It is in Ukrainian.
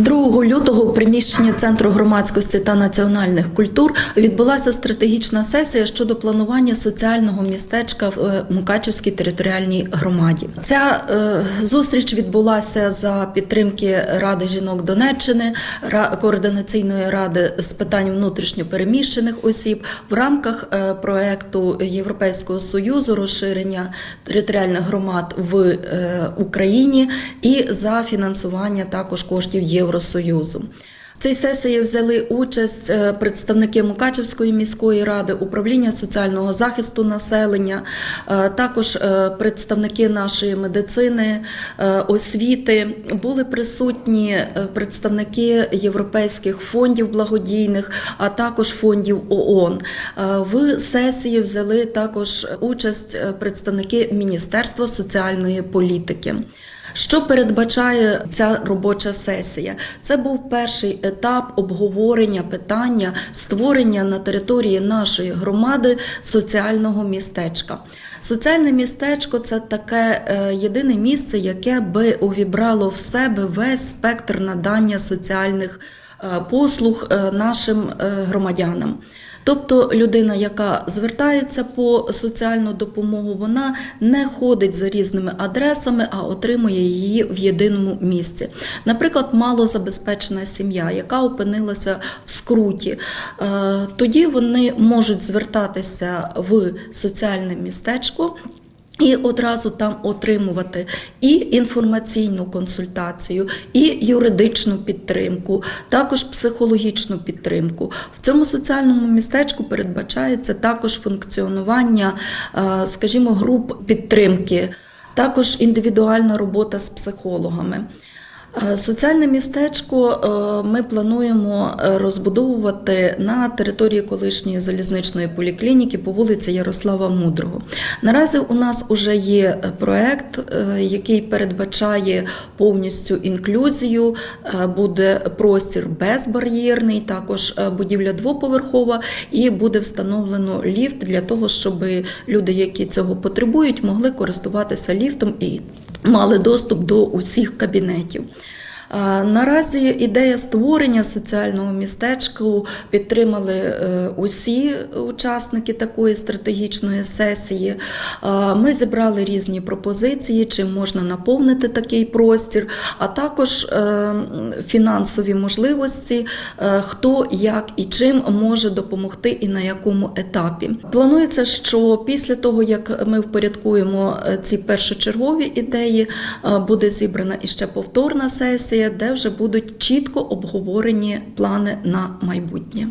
2 лютого у приміщенні Центру громадськості та національних культур відбулася стратегічна сесія щодо планування соціального містечка в е, Мукачівській територіальній громаді. Ця е, зустріч відбулася за підтримки Ради жінок Донеччини, координаційної ради з питань внутрішньопереміщених осіб в рамках е, проекту Європейського союзу розширення територіальних громад в Україні і за фінансування також коштів Євросоюзу. В цій сесії взяли участь е, представники Мукачевської міської ради, управління соціального захисту населення, е, також е, представники нашої медицини, освіти. Були присутні представники європейських фондів благодійних, а також фондів ООН. В сесії взяли також участь представники Міністерства соціальної політики. Що передбачає ця робоча сесія? Це був перший етап обговорення питання створення на території нашої громади соціального містечка. Соціальне містечко це таке е, єдине місце, яке би увібрало в себе весь спектр надання соціальних е, послуг е, нашим громадянам. Тобто людина, яка звертається по соціальну допомогу, вона не ходить за різними адресами, а отримує її в єдиному місці. Наприклад, малозабезпечена сім'я, яка опинилася в скруті, е, тоді вони можуть звертатися в соціальне містечко. І одразу там отримувати і інформаційну консультацію, і юридичну підтримку, також психологічну підтримку. В цьому соціальному містечку передбачається також функціонування, е, скажімо, груп підтримки, також індивідуальна робота з психологами. Е, Соціальне містечко е, ми плануємо е, розбудовувати на території колишньої залізничної поліклініки по вулиці Ярослава Мудрого. Наразі у нас вже є проект, який передбачає повністю інклюзію. Буде простір безбар'єрний, також будівля двоповерхова, і буде встановлено ліфт для того, щоб люди, які цього потребують, могли користуватися ліфтом і мали доступ до усіх кабінетів. Наразі ідея створення соціального містечка підтримали е, усі учасники такої стратегічної сесії. Ми зібрали різні пропозиції, чим можна наповнити такий простір, а також е, фінансові можливості, е, хто як і чим може допомогти і на якому етапі. Планується, що після того, як ми впорядкуємо ці першочергові ідеї, буде зібрана іще повторна де вже будуть чітко обговорені плани на майбутнє.